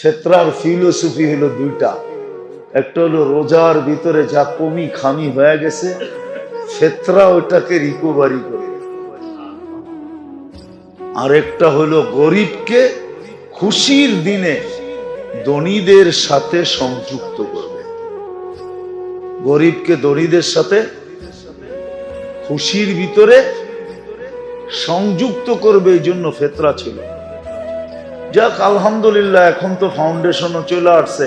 ফেতরার philosophy হলো দুইটা। একটা হলো রোজার ভিতরে যা কমি খামি হয়ে গেছে ফেতরা ওটাকে রিকভারি করে। আরেকটা হলো গরিবকে খুশির দিনে ধনীদের সাথে সংযুক্ত করবে। গরিবকে ধনীদের সাথে খুশির ভিতরে সংযুক্ত করবে, এই জন্য ফেতরা ছিল। যাক, আলহামদুলিল্লাহ, এখন তো ফাউন্ডেশনও চলে আসছে।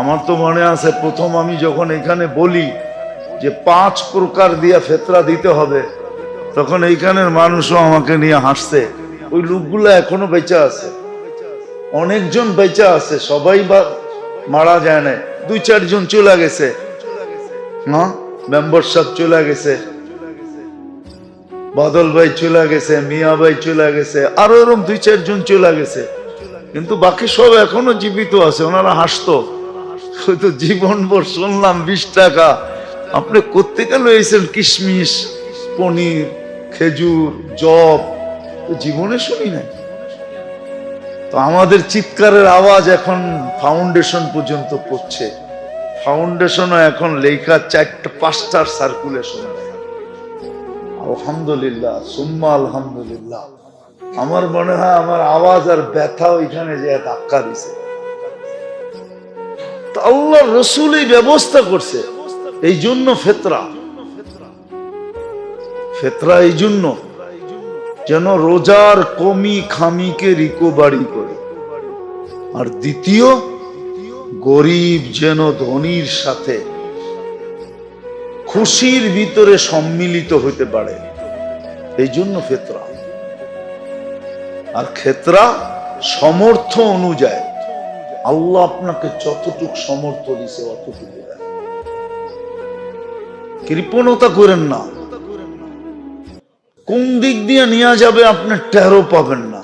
আমার তো মনে আছে, প্রথম আমি যখন এখানে বলি যে পাঁচ প্রকার দিয়া ফেতরা দিতে হবে, তখন এইখানের মানুষও আমাকে নিয়ে হাসছে। ওই লোকগুলো এখনও বেঁচে আছে। অনেকজন বেঁচে আছে, সবাই বা মারা যায় না দুই চারজন চলে গেছে। না মেম্বার চলে গেছে। বাদল ভাই চলে গেছে, মিয়া ভাই চলে গেছে, আরও এরকম দুই, চারজন চলে গেছে। কিন্তু বাকি সব এখনও জীবিত আছে, ওনারা হাসতো। হয়তো জীবন ভর শুনলাম বিশ টাকা। আপনি কোথেকে লয়েছেন কিশমিশ, পনির, খেজুর, জব? জীবনে শুনি নাই। তো আমাদের চিৎকারের আওয়াজ এখন ফাউন্ডেশন পর্যন্ত পড়ছে। ফাউন্ডেশনও এখন লেখা চারটা, পাঁচটার সার্কুলেশন আলহামদুলিল্লাহ, সুম্মা আলহামদুলিল্লাহ। আমার মনে হয় আমার আওয়াজ আর ব্যথা ওইখানে যে ধাক্কা দিছে। আল্লাহ রসুল এই ব্যবস্থা করছে, এই জন্য ফেতরা। ফেতরা এই জন্য যেন রোজার কমি খামিকে রিকোভারি করে। আর দ্বিতীয়, গরিব যেন ধনির সাথে খুশির ভিতরে সম্মিলিত হতে পারে। এই জন্য ফেতরা। আর ক্ষেত্রা সমর্থ অনুযায়ী। আল্লাহ আপনাকে যতটুক সমর্থ দিছে অতটুকু কৃপণতা করেন না। কোন দিক দিয়ে নিয়ে যাবে আপনি টেরো পাবেন না।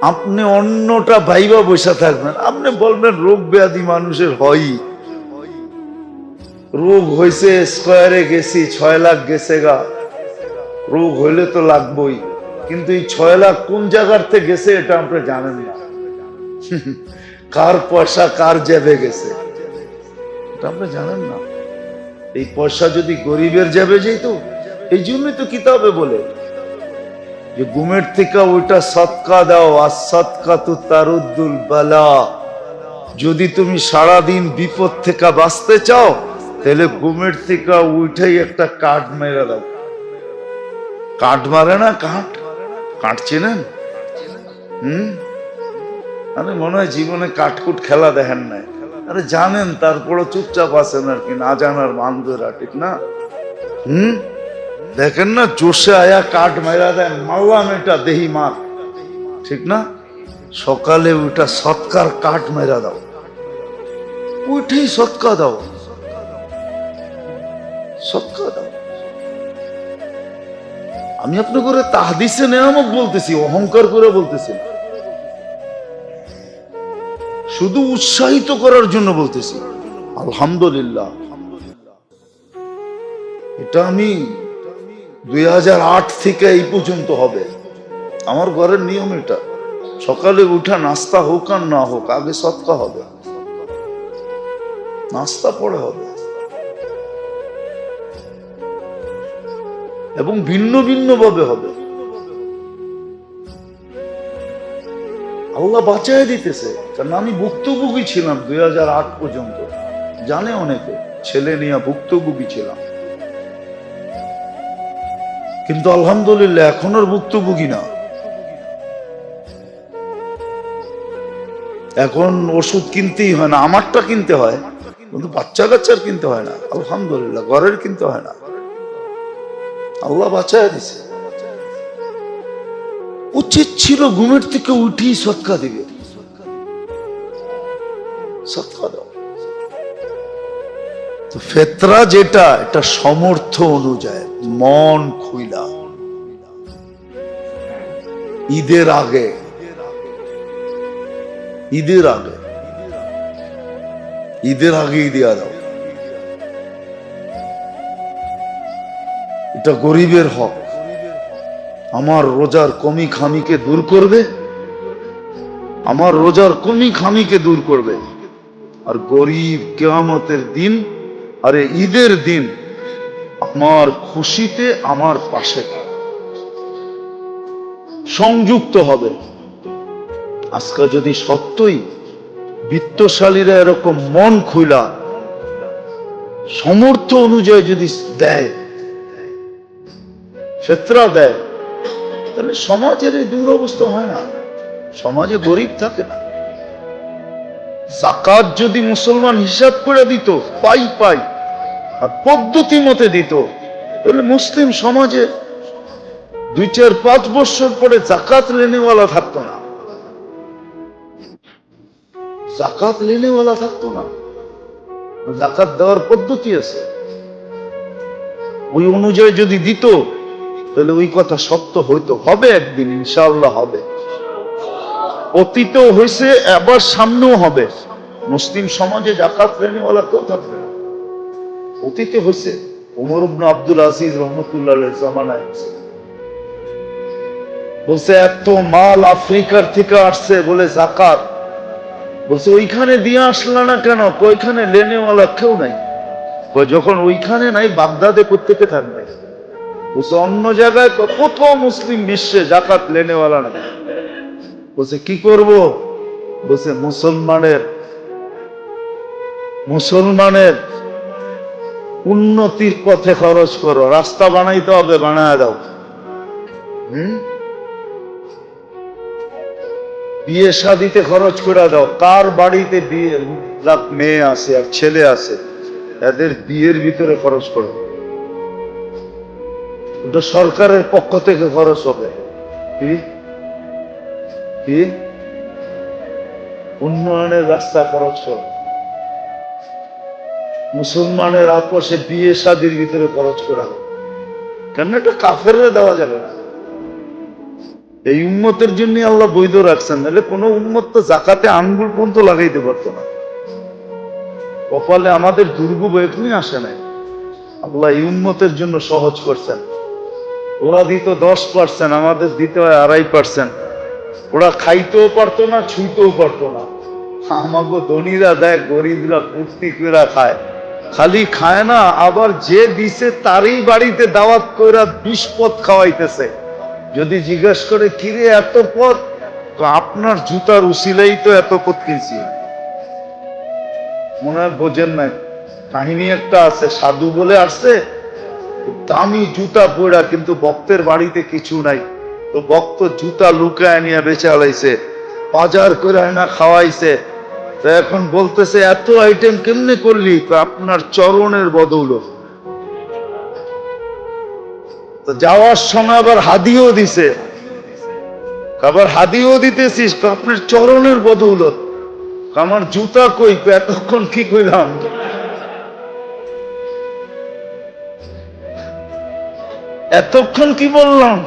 আপনি অন্যটা ভাইবা বসে থাকবেন। আপনি বলবেন, রোগ ব্যাধি মানুষের হয়ই। রোগ হয়েছে স্কোয়ারে গেছি, ছয় লাখ গেছে গা। রোগ হইলে তো লাগবই। কিন্তু এই ছয় লাখ কোন জায়গার থেকে গেছে এটা আপনি জানেন না। কার পয়সা কার জেবে গেছে? এটা আপনি জানেন না। এই পয়সা যদি গরিবের যাবে যেত, এই জন্যই তো কিতাবে বলে যে গুমের থেকে ওইটা সৎকা দাও, আর সৎকা তো তারুদ্দুল বালা। যদি তুমি সারাদিন বিপদ থেকে বাঁচতে চাও তাহলে ঘুমের থেকে উঠেই একটা কাঠ মেরে দাও। কাঠ মারে না কাঠ? কাঠ চেনেন? হুম? আরে মনে হয় জীবনে কাঠকুট খেলা দেখেন নাই। আরে জানেন তারপরে চুপচাপ আছেন আর কি, না জানার বান্ধবরা ঠিক না। হুম? দেখেন না, জোশে আয়া কাঠ মেরা দেন, মারলাম এটা দেহি মার। ঠিক না? সকালে ওইটা সৎকার কাঠ মেরা দাও। উঠেই সৎকা দাও। আমি আপনি করে তাহাদিসে নেয়ামত বলতেছি, অহংকার করে বলতেছি। শুধু উৎসাহিত করার জন্য বলতেছি, আলহামদুলিল্লাহ। এটা আমি দুই হাজার আট থেকে এই পর্যন্ত হবে। আমার ঘরের নিয়ম এটা, সকালে উঠা নাস্তা হোক আর না হোক, আগে সৎকা হবে। নাস্তা পরে হবে। এবং ভিন্ন ভিন্ন ভাবে হবে। আল্লাহ বাঁচাই দিতেছে, কারণ আমি ভুক্তভোগী ছিলাম দুই পর্যন্ত। জানে অনেকে, ছেলে নিয়ে ভুক্তভোগী ছিলাম। কিন্তু আলহামদুলিল্লাহ এখন আর ভুক্তভোগী না। এখন ওষুধ কিনতেই হয় না, আমারটা কিনতে হয়, কিন্তু বাচ্চা কাচ্চার কিনতে হয় না, আলহামদুলিল্লাহ, ঘরের কিনতে হয় না। আল্লাহ বাঁচায় দিছে। উচিত ছিল ঘুমের থেকে উঠি সৎকা দিবে। ফেতরা যেটা, এটা সমর্থ অনুযায়ী, মন খুইলা। ঈদের আগে ঈদের আগে, ঈদের আগেই দেওয়া দাও। এটা গরিবের হক। আমার রোজার কমি খামিকে দূর করবে, আমার রোজার কমি খামিকে দূর করবে। আর গরিব কেয়ামতের দিন, আরে ঈদের দিন, আমার খুশিতে আমার পাশে সংযুক্ত হবে। আজকে যদি সত্যই বিত্তশালীরা এরকম মন খুলা সমর্থ অনুযায়ী যদি দেয় ফেতরা দেয় তাহলে সমাজের এই দুরবস্থা হয় না। সমাজে গরিব থাকে না। জাকাত যদি মুসলমান হিসাব করে দিত, পাই পাই, আর পদ্ধতি মতে দিত, তাহলে মুসলিম সমাজে দুই চার পাঁচ বছর পরে জাকাত লেনেওয়ালা থাকতো না। জাকাত লেনেওয়ালা থাকতো না। জাকাত দেওয়ার পদ্ধতি আছে। ওই অনুযায়ী যদি দিত তাহলে ওই কথা সত্য হইতো। হবে একদিন, ইনশাআল্লাহ হবে। অতীতেও হয়েছে আবার সামনেও হবে। মুসলিম সমাজে জাকাত লেনেওয়ালা কেউ থাকবে অতীতে হয়েছে আব্দুল রহমতুল্লাহ জামানায় বলছে, এত মাল আফ্রিকার থেকে আসছে, বলে জাকাত। বলছে, ওইখানে দিয়ে আসলা না কেন? ওইখানে লেনেওয়ালা কেউ নাই? যখন ওইখানে নাই, বাগদাদে প্রত্যেকে থাকবে। বলছে, অন্য জায়গায় ক- কোথাও মুসলিম বিশ্বে জাকাত লেনেওয়ালা নাই বলছে, কি করব? বলছে, মুসলমানের মুসলমানের উন্নতির পথে খরচ করো, রাস্তা বানাইতে হবে, বানায় দাও। হুম? বিয়ে শাদিতে খরচ করে দাও। কার বাড়িতে বিয়ে মেয়ে আছে আর ছেলে আছে, এদের বিয়ের ভিতরে খরচ করো। ওটা সরকারের পক্ষ থেকে খরচ হবে। কি? উন্নয়নের রাস্তা খরচ করো মুসলমানের আপোষে বিয়ে শাদির ভিতরে খরচ করা হবে। কেন এটা কাফের দেওয়া যাবে না। এই উন্মতের জন্য আল্লাহ বৈধ রাখছেন, নাহলে কোনো উন্মত তো জাকাতে আঙ্গুল পর্যন্ত লাগাইতে পারতো না। কপালে আমাদের দুর্গব এখনই আসে নাই। আল্লাহ এই উন্মতের জন্য সহজ করছেন। ওরা দিত দশ পার্সেন্ট, আমাদের দিতে হয় আড়াই পার্সেন্ট। ওরা খাইতেও পারতো না, ছুঁইতেও পারতো না। আমাকে ধনীরা দেয় গরিবরা ফুর্তি করে খায়। খালি খায় না, আবার যে দিছে তারই বাড়িতে দাওয়াত কইরা বিষ পথ খাওয়াইতেছে। যদি জিজ্ঞেস করে, কিরে, এত পথ তো আপনার জুতার উসিলেই তো এত পথ কিনছি। মনে হয় বোঝেন নাই। কাহিনী একটা আছে, সাধু বলে আসছে দামি জুতা পড়া কিন্তু ভক্তের বাড়িতে কিছু নাই। তো ভক্ত জুতা লুকায় নিয়ে বেচে আলাইছে, বাজার করে না খাওয়াইছে। তো এখন বলতেছে, এত আইটেম কেমনে করলি? তো আপনার চরণের বদৌলত। তো যাওয়ার সময় আবার হাদিও দিছে। আবার হাদিও দিতেছিস, তো আপনার চরণের বদৌলত। আমার জুতা কই? এতক্ষণ কি কইলাম? এতক্ষণ কি বললাম?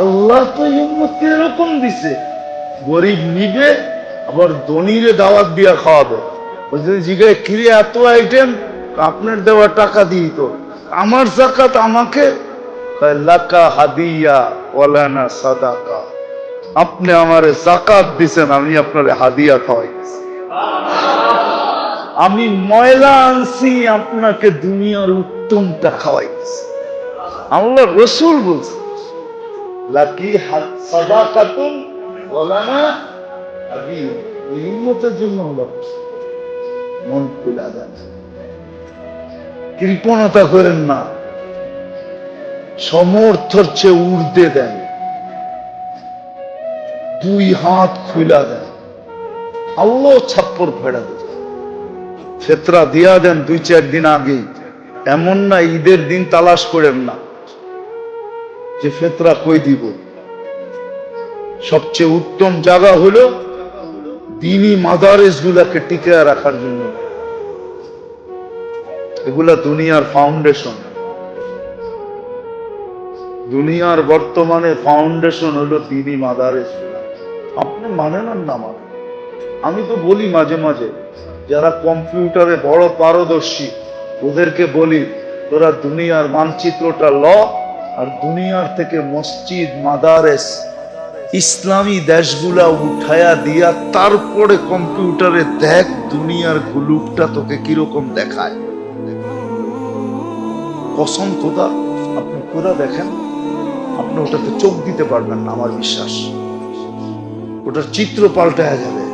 আল্লাহ তো এই উম্মতকে এরকম দিছে। গরিব নিবে, আবার ধনীরে দাওয়াত দিয়া খাওয়াবে। বলছে জিগায় কিরে এত আইটেম আপনার দেওয়া টাকা দিই তো। আমার জাকাত আমাকে? লাকা হাদিয়া ওলানা সাদাকা। আপনি আমারে জাকাত দিছেন, আমি আপনারে হাদিয়া খাওয়াইছি আমি ময়লা আনছি, আপনাকে দুনিয়ার উত্তমটা খাওয়াইছি আল্লাহ রসুল বলছে, লাকি হাত সাদাকাতুন ওলানা হাদিয়া এই জন্য হলো মন খুলা দেন। কৃপণতা করেন না, সমর্থর চেয়ে উর্দে দেন। দুই হাত খুলা দেন। আল্লাহ ছাপ্পর ফেরা দেন। ফেতরা দিয়া দেন দুই চার দিন আগেই। এমন না, ঈদের দিন তালাশ করেন না। যে ফেতরা কই দিব? সবচেয়ে উত্তম জায়গা হলো দিনী মাদারেস গুলাকে টিকে রাখার জন্য। এগুলা দুনিয়ার ফাউন্ডেশন দুনিয়ার বর্তমানে ফাউন্ডেশন হলো দিনী মাদারেস আপনি মানেন না মানে? আমি তো বলি মাঝে মাঝে, যারা কম্পিউটারে বড় পারদর্শী ওদেরকে বলি, তোরা দুনিয়ার মানচিত্রটা ল আর দুনিয়ার থেকে মসজিদ, মাদারেস, ইসলামী দেশগুলা উঠায়া দিয়া তারপরে কম্পিউটারে দেখ দুনিয়ার গুলুকটা তোকে কীরকম দেখায়। কসম খোদা, আপনি খোদা দেখেন, আপনি ওটাতে চোখ দিতে পারবেন না, আমার বিশ্বাস। ওটার চিত্র পাল্টায়া যাবে,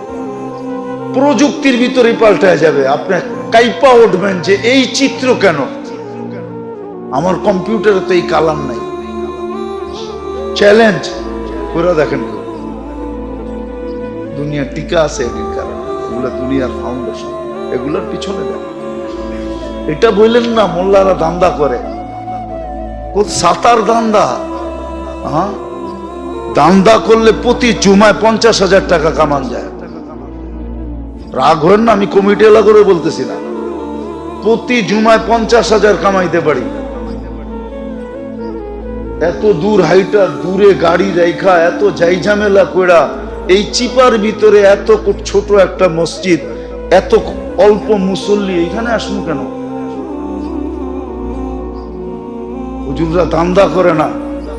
প্রযুক্তির ভিতরে পাল্টায়া যাবে। আপনি কাইপা উঠবেন যে এই চিত্র কেন? আমার কম্পিউটারে তো এই কালার নাই। চ্যালেঞ্জ ওরা দেখেন কেউ। দুনিয়ার টিকা আছে এটির কারণে। এগুলো দুনিয়ার ফাউন্ডেশন এগুলোর পিছনে দেন এটা বললেন না, মোল্লারা দান্দা করে। সাতার দান্দা হ্যাঁ? দান্দা করলে প্রতি জুমায় পঞ্চাশ হাজার টাকা কামান যায়। রাগ হন না, আমি কমিটি এলা করে বলতেছি না। প্রতি জুমায় পঞ্চাশ হাজার কামাইতে পারি। এত দূর হাইটা, দূরে গাড়ি রেখা, এত যাই ঝামেলা কইরা এই চিপার ভিতরে এত ছোট একটা মসজিদ, এত অল্প মুসল্লি এখানে আসুন কেন? হুজুররা দান্দা করে না,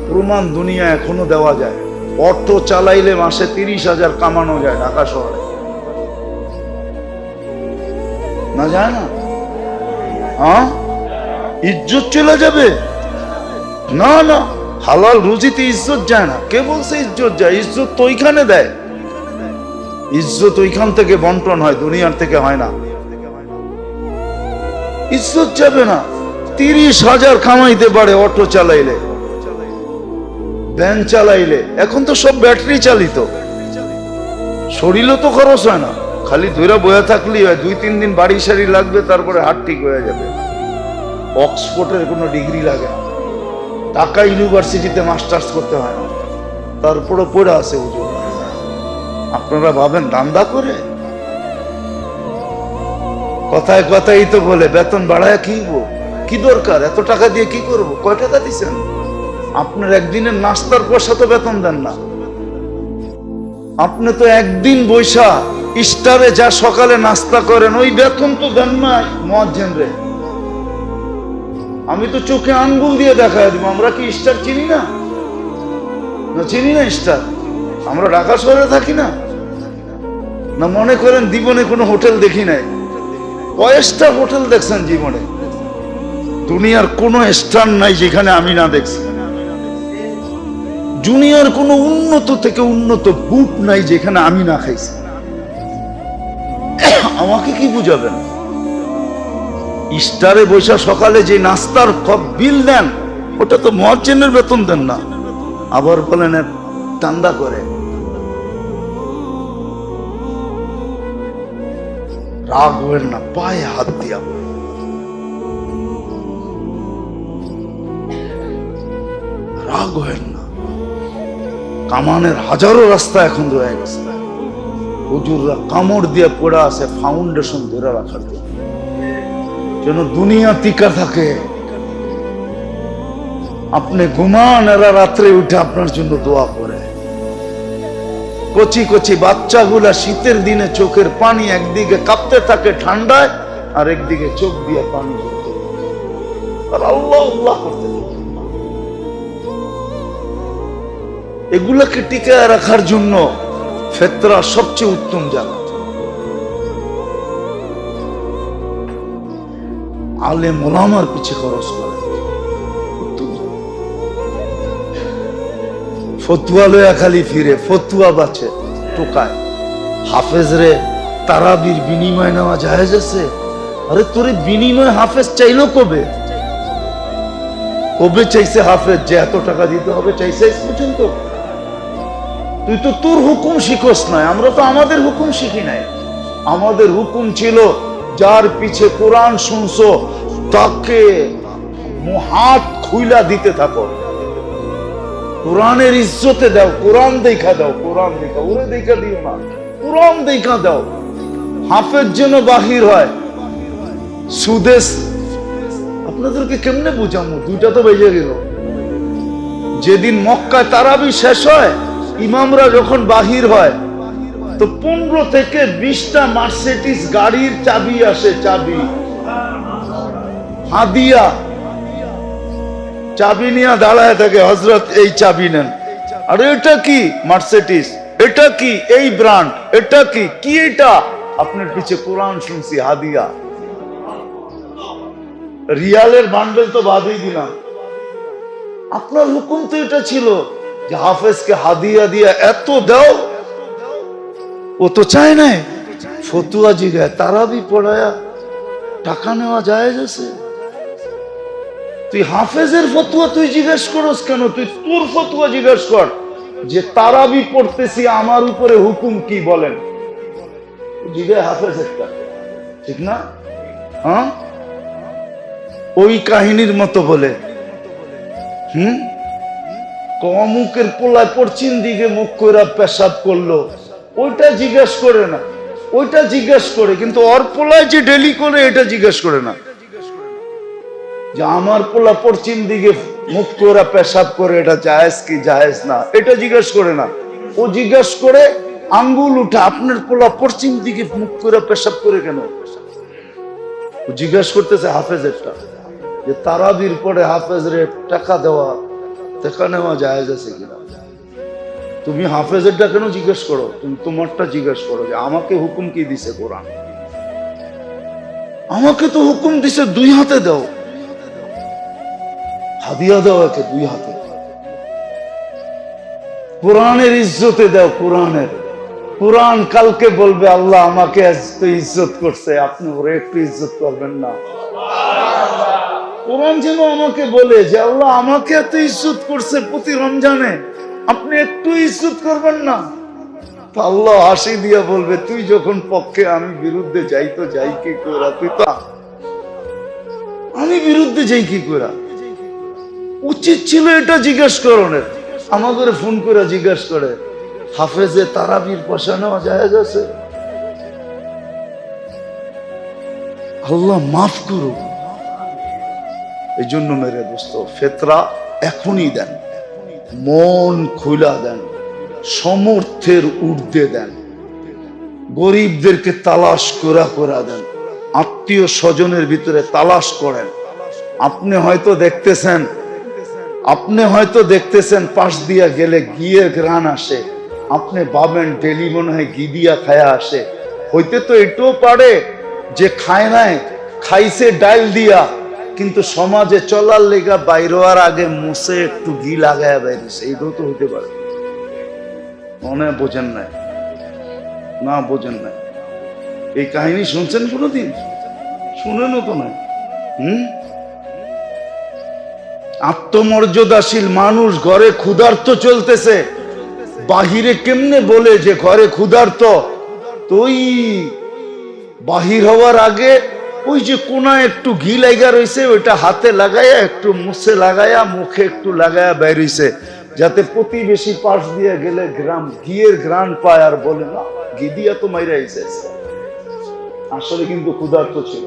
প্রমাণ দুনিয়া এখনও দেওয়া যায়। অটো চালাইলে মাসে তিরিশ হাজার কামানো যায় ঢাকা শহরে। না যায় না? ইজ্জত চলে যাবে? না না। হালাল রুজিতে ইজ্জত যায় না। কে বলছে ইজ্জত যায়? ইজ্জত তো ওইখানে দেয়। ইজ্জত ওইখান থেকে বন্টন হয়, দুনিয়ার থেকে হয় না। ইজ্জত যাবে না। তিরিশ হাজার কামাইতে পারে অটো চালাইলে। ভ্যান চালাইলে। এখন তো সব ব্যাটারি চালিত। শরীরও তো খরচ হয় না। খালি ধৈরা বয়ে থাকলেই হয়, দুই তিন দিন বাড়ি সারি লাগবে, তারপরে হাট ঠিক হয়ে যাবে। অক্সফোর্ডের কোনো ডিগ্রি লাগে না। ঢাকা ইউনিভার্সিটিতে মাস্টার্স করতে হয় না। তারপরে পড়ে আছে হুজুর। আপনারা ভাবেন দান্দা করে? কথায় কথাই তো বলে, বেতন বাড়ায় কি? কি দরকার? এত টাকা দিয়ে কি করব? কয় টাকা দিচ্ছেন আপনার একদিনের নাস্তার পয়সা তো বেতন দেন না। আপনি তো একদিন বৈশা স্টারে যা সকালে নাস্তা করেন, ওই বেতন তো দেন না মহাজেন রে। আমি তো চোখে আঙ্গুল দিয়ে দেখায় দিব, আমরা কি স্টার চিনি না? না, চিনি না স্টার আমরা ঢাকা শহরে থাকি না। না, মনে করেন জীবনে কোনো হোটেল দেখি নাই। কয়েকটা হোটেল দেখছেন জীবনে। দুনিয়ার কোনো স্টার নাই যেখানে আমি না দেখছি। জুনিয়র কোনো উন্নত থেকে উন্নত বুট নাই যেখানে আমি না খাইছি। আমাকে কি বুঝাবেন? স্টারে বৈশা সকালে যে নাস্তার বিল দেন, ওটা তো মহাজেনের বেতন দেন না। আবার বলেন চান্দা করে। রাগ হবেন না, পায়ে হাত দিয়া। রাগ হবেন না। কামানের হাজারো রাস্তা এখন রয়ে গেছে। হুজুররা কামড় দিয়ে পড়ে আছে ফাউন্ডেশন ধরে রাখার জন্য। যেন দুনিয়া টিকা থাকে। আপনি ঘুমান, এরা রাত্রে উঠে আপনার জন্য দোয়া করে। কচি কচি বাচ্চাগুলা শীতের দিনে চোখের পানি একদিকে কাঁপতে থাকে ঠান্ডায়, আর একদিকে চোখ দিয়ে পানি। এগুলাকে টিকায় রাখার জন্য ফেতরা সবচেয়ে উত্তম জানা আলে মোলামার পিছে খরচ করে। ফতুয়া লয়া খালি ফিরে, ফতুয়া বাঁচে, টোকায়। হাফেজ রে, তারাবির বিনিময় নেওয়া জায়েজ আছে? আরে তোরে বিনিময় হাফেজ চাইলো কবে? কবে চাইছে হাফেজ? যে এত টাকা দিতে হবে, চাইছে পর্যন্ত তুই তো তোর হুকুম শিখোস নাই, আমরা তো আমাদের হুকুম শিখি নাই। আমাদের হুকুম ছিল, যার পিছে কোরআন শুনছো, তাকে হাত খুইলা দিতে থাকো। কোরআনের ইজ্জতে দাও, কোরআন দেখা দাও, কোরআন দেখা, ওরে দেখা দিও না, কোরআন দেখা দাও। হাফের জন্য বাহির হয়, সুদেশ, আপনাদেরকে কেমনে বুঝামো? দুইটা তো বেজে গেল। যেদিন মক্কায় তারাবি শেষ হয় ইমামরা যখন বাহির হয়, তো পনেরো থেকে বিশটা মার্সিডিস গাড়ির চাবি আসে, চাবি। হাদিয়া। চাবি নিয়ে দাঁড়ায় থাকে হজরত এই চাবি নেন। আরে এটা কি মার্সিডিস এটা কি এই ব্র্যান্ড এটা কি? কি এটা? আপনার পিছে কোরআন শুনছি, হাদিয়া। রিয়ালের বান্ডেল তো বাদই দিলাম। আপনার হুকুম তো এটা ছিল। যে হাফেজকে হাদিয়া দিয়া এত দাও, ও তো চায় নাই। ফতুয়া জিগায়, তারাবি পড়ায়া টাকা নেওয়া যায় আছে। তুই হাফেজের ফতুয়া তুই জিজ্ঞেস করস কেন? তুই তোর ফতুয়া জিজ্ঞেস কর। যে তারাবি পড়তেছি, আমার উপরে হুকুম কি বলেন? জিজ্ঞাসা হাফেজেরটা ঠিক না? হ্যাঁ? ওই কাহিনীর মতো বলে। হুম? কমুকের পোলায় পশ্চিম দিকে মুখ করে পেশাব করল। ওইটা জিজ্ঞেস করে না। ওইটা জিজ্ঞেস করে, কিন্তু ওর পোলায় যে ডেলি করে, এটা জিজ্ঞেস করে না। যে আমার পোলা পশ্চিম দিকে মুখ করে পেশাব করে, এটা জায়েজ কি জায়েজ না? এটা জিজ্ঞেস করে না। ও জিজ্ঞেস করে, আঙ্গুল উঠে আপনার পোলা পশ্চিম দিকে মুখ করে পেশাব করে কেন? ও জিজ্ঞেস করতেছে হাফেজেরটা। যে তারাবির পরে হাফেজরে টাকা দেওয়া টাকা নেওয়া জায়েজ আছে কিনা? তুমি হাফেজেরটা কেন জিজ্ঞেস করো? তুমি তোমারটা জিজ্ঞেস করো যে আমাকে হুকুম কি দিছে কোরআন? আমাকে তো হুকুম দিছে দুই হাতে দাও। হাদিয়া দাও একে দুই হাতে। কোরআনের ইজ্জতে দাও কোরআনের। কোরআন কালকে বলবে, আল্লাহ আমাকে ইজ্জত করছে, আপনি ওরে একটু ইজ্জত করবেন না। কোরআন যেন আমাকে বলে যে আল্লাহ আমাকে এত ইজ্জত করছে প্রতি রমজানে, আপনি একটু ইজ্জত করবেন না। আল্লাহ হাসি দিয়া বলবে, তুই যখন পক্ষে, আমি বিরুদ্ধে যাই তো যাই কি করা তুই তো? আমি বিরুদ্ধে যাই কি করা উচিত ছিল এটা জিজ্ঞেস করণের আমাদের ফোন করে জিজ্ঞেস করে, হাফেজে তারাবির পয়সা নেওয়া আছে? আল্লাহ মাফ করুক। এই জন্য মেরে দোস্ত, ফেতরা এখনই দেন। মন খুলা দেন, সমর্থের ঊর্ধ্বে দেন। গরিবদেরকে তালাশ করা করা দেন। আত্মীয় স্বজনের ভিতরে তালাশ করেন। আপনি হয়তো দেখতেছেন, আপনি হয়তো দেখতেছেন পাশ দিয়া গেলে গিয়ে গ্রান আসে। আপনি ভাবেন ডেলি মনে হয় ঘি দিয়া খায়া আসে। হইতে তো এটাও পারে যে খায় নাই, খাইছে ডাইল দিয়া। কিন্তু সমাজে চলার লেগা বাইর হওয়ার আগে মুসে একটু ঘি লাগায় বাইরেছে এইটাও তো হইতে পারে। মনে বোঝেন নাই, না বোঝেন নাই। এই কাহিনী শুনছেন কোনোদিন? শুনেনও তো নাই। হুম? আত্মমর্যাদাশীল মানুষ ঘরে ক্ষুধার্ত চলতেছে, বাহিরে কেমনে বলে যে ঘরে ক্ষুধার্ত? তুই বাহির হওয়ার আগে ওই যে কোনা একটু ঘি লাগা রয়েছে ওইটা হাতে লাগাইয়া একটু মুছে লাগায়া, মুখে একটু লাগায়া বেরিয়েছে, যাতে প্রতিবেশী পাশ দিয়ে গেলে গ্রাম, ঘিয়ের গ্রান পায় আর বলে, না, ঘি দিয়া তো মাইরা আসলে কিন্তু ক্ষুধার্ত ছিল।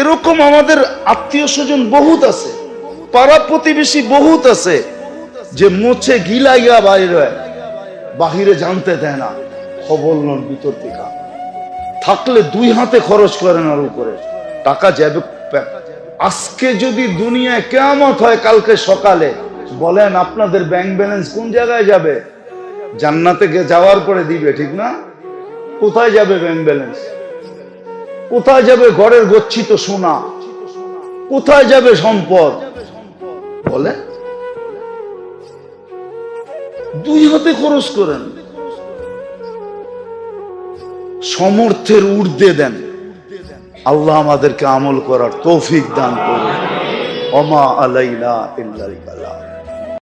এরকম আমাদের আত্মীয় স্বজন বহুত আছে, পাড়া প্রতিবেশী বহুত আছে, যে মোছে গিলাইয়া বাইরে, বাহিরে জানতে দেয় না, খবর নন ভিতর থেকে। থাকলে দুই হাতে খরচ করেন আর উপরে। টাকা যাবে আজকে যদি দুনিয়ায় কেমত হয় কালকে সকালে, বলেন আপনাদের ব্যাংক ব্যালেন্স কোন জায়গায় যাবে? জান্নাতে যাওয়ার পরে দিবে, ঠিক না? কোথায় যাবে ব্যাংক ব্যালেন্স কোথায় যাবে ঘরের গচ্ছিত সোনা? কোথায় যাবে সম্পদ? বলে দুই হাতে খরচ করেন। সমর্থের ঊর্ধ্বে দেন। আল্লাহ আমাদেরকে আমল করার তৌফিক দান করুন। অমা আলাইলা ইল্লাল বালাগ